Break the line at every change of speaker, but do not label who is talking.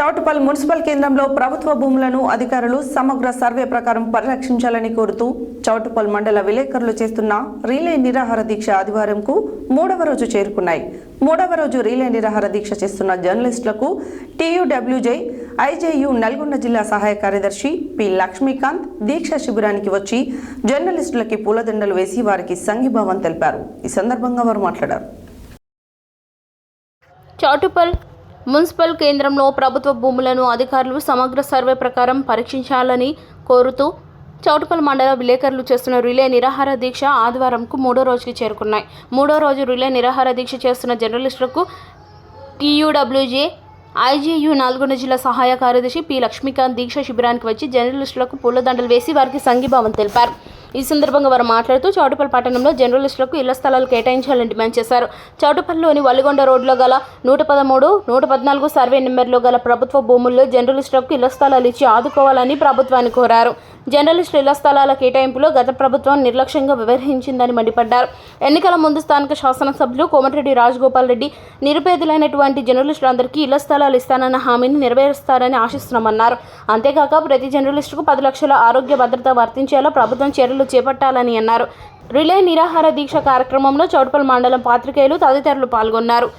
Choutuppal municipal కేంద్రంలో ప్రభుత్వ భూములను అధికారులు సమగ్ర సర్వే ప్రకారం పరిరక్షించాలని కోరుతూ చౌటుపల్ మండల విలేకరులు చేస్తున్న రీలే నిరాహార దీక్ష ఆదివారంకు మూడవ రోజు చేరుకున్నాయి. మూడవ రోజు రీలే నిరాహార దీక్ష చేస్తున్న జర్నలిస్టులకు టీయూడబ్ల్యూజే ఐజేయు నల్గొండ జిల్లా సహాయ కార్యదర్శి పి లక్ష్మీకాంత్ దీక్ష శిబిరానికి వచ్చి జర్నలిస్టులకి పూలదండలు వేసి వారికి సంఘీభావం తెలిపారు. ఈ సందర్భంగా వారు మాట్లాడారు.
చౌటుపల్ మున్సిపల్ కేంద్రంలో ప్రభుత్వ భూములను అధికారులు సమగ్ర సర్వే ప్రకారం పరీక్షించాలని కోరుతూ చౌటుపల్లి మండల విలేకరులు చేస్తున్న రిలే నిరాహార దీక్ష ఆదివారంకు మూడో రోజుకి చేరుకున్నాయి. మూడో రోజు రిలే నిరాహార దీక్ష చేస్తున్న జర్నలిస్టులకు టీయూడబ్ల్యూజే ఐజీయూ నల్గొండ జిల్లా సహాయ కార్యదర్శి పి లక్ష్మీకాంత్ దీక్ష శిబిరానికి వచ్చి జర్నలిస్టులకు పూలదండలు వేసి వారికి సంఘీభావం తెలిపారు. ఈ సందర్భంగా వారు మాట్లాడుతూ చౌటుపల్లి పట్టణంలో జర్నలిస్టులకు ఇళ్ళ స్థలాలు కేటాయించాలని డిమాండ్ చేశారు. చౌటుపల్లిలోని వలిగొండ రోడ్లో గల నూట పదమూడు నూట పద్నాలుగు సర్వే నెంబర్లో గల ప్రభుత్వ భూముల్లో జర్నలిస్టులకు ఇళ్ళ స్థలాలు ఇచ్చి ఆదుకోవాలని ప్రభుత్వాన్ని కోరారు. జర్నలిస్టుల ఇళ్ళ స్థలాల కేటాయింపులో గత ప్రభుత్వం నిర్లక్ష్యంగా వ్యవహరించిందని మండిపడ్డారు. ఎన్నికల ముందు స్థానిక శాసనసభ్యులు కోమటిరెడ్డి రాజగోపాల్ రెడ్డి నిరుపేదలైనటువంటి జర్నలిస్టులందరికీ ఇళ్ళ స్థలాలు ఇస్తానన్న హామీని నెరవేరుస్తారని ఆశిస్తున్నామన్నారు. అంతేకాక ప్రతి జర్నలిస్టుకు పది లక్షల ఆరోగ్య భద్రత వర్తించేలా ప్రభుత్వం చర్యలు చేపట్టాలని అన్నారు. రిలే నిరాహార దీక్ష కార్యక్రమంలో చౌటుపల్ మండలం పాత్రికేయులు తదితరులు పాల్గొన్నారు.